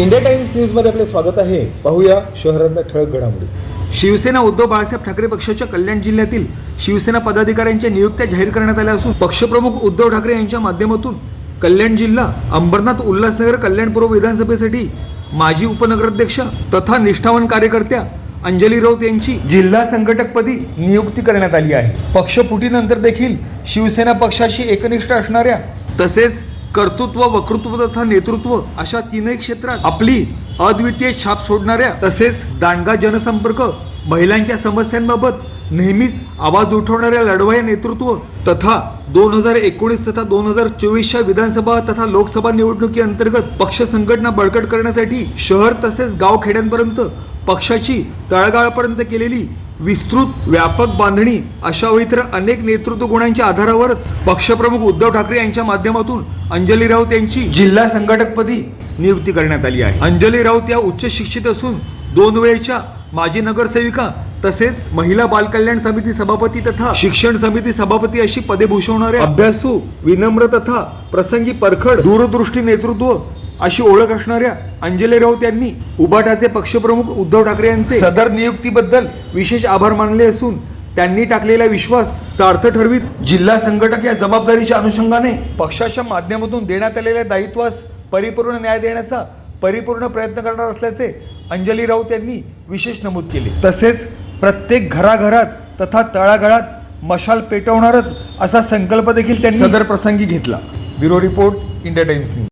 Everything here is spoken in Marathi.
इंडिया टाइम्स न्यूजमध्ये आपले स्वागत आहे. पाहूया शहरातल्या ठळक घडामोडी. शिवसेना उद्धव बाळासाहेब ठाकरे पक्षाच्या कल्याण जिल्ह्यातील शिवसेना पदाधिकाऱ्यांच्या नियुक्त्या जाहीर करण्यात आल्या असून पक्षप्रमुख उद्धव ठाकरे यांच्या माध्यमातून कल्याण जिल्हा अंबरनाथ उल्हासनगर कल्याणपूर्व विधानसभेसाठी माजी उपनगराध्यक्ष तथा निष्ठावान कार्यकर्त्या अंजली राऊत यांची जिल्हा संघटकपदी नियुक्ती करण्यात आली आहे. पक्षफुटीनंतर देखील शिवसेना पक्षाशी एकनिष्ठ असणाऱ्या तसेच कर्तृत्व वक्तृत्व तथा नेतृत्व अशा तीनही क्षेत्रात आपली अद्वितीय छाप सोडणाऱ्या तसेच दांडगा जनसंपर्क महिलांच्या समस्यांबाबत नेहमीच आवाज उठवणाऱ्या लढवया नेतृत्व तथा दोन हजार एकोणीस तथा दोन हजार चोवीसच्या विधानसभा तथा लोकसभा निवडणुकी अंतर्गत पक्ष संघटना बळकट करण्यासाठी शहर तसेच गाव खेड्यांपर्यंत पक्षाची तळागाळापर्यंत केलेली विस्तृत व्यापक बांधणी अशा व इतर अनेक नेतृत्व गुणांच्या आधारावरच पक्षप्रमुख उद्धव ठाकरे यांच्या माध्यमातून अंजली राऊत यांची जिल्हा संघटकपदी नियुक्ती करण्यात आली आहे. अंजली राऊत या उच्च शिक्षित असून दोन वेळच्या माजी नगरसेविका तसेच महिला बालकल्याण समिती सभापती तथा शिक्षण समिती सभापती अशी पदे भूषवणारे अभ्यासू विनम्र तथा प्रसंगी परखड दूरदृष्टी नेतृत्व अशी ओळख असणाऱ्या अंजली राऊत यांनी उबाटाचे पक्षप्रमुख उद्धव ठाकरे यांचे सदर नियुक्तीबद्दल विशेष आभार मानले असून त्यांनी टाकलेला विश्वास सार्थ ठरवीत. जिल्हा संघटक या जबाबदारीच्या अनुषंगाने पक्षाच्या माध्यमातून देण्यात आलेल्या दायित्वास परिपूर्ण न्याय देण्याचा परिपूर्ण प्रयत्न करणार असल्याचे अंजली राऊत यांनी विशेष नमूद केले. तसेच प्रत्येक घराघरात तथा तळागाळात मशाल पेटवणारच असा संकल्प देखील त्यांनी सदर प्रसंगी घेतला. Bureau report India Times news.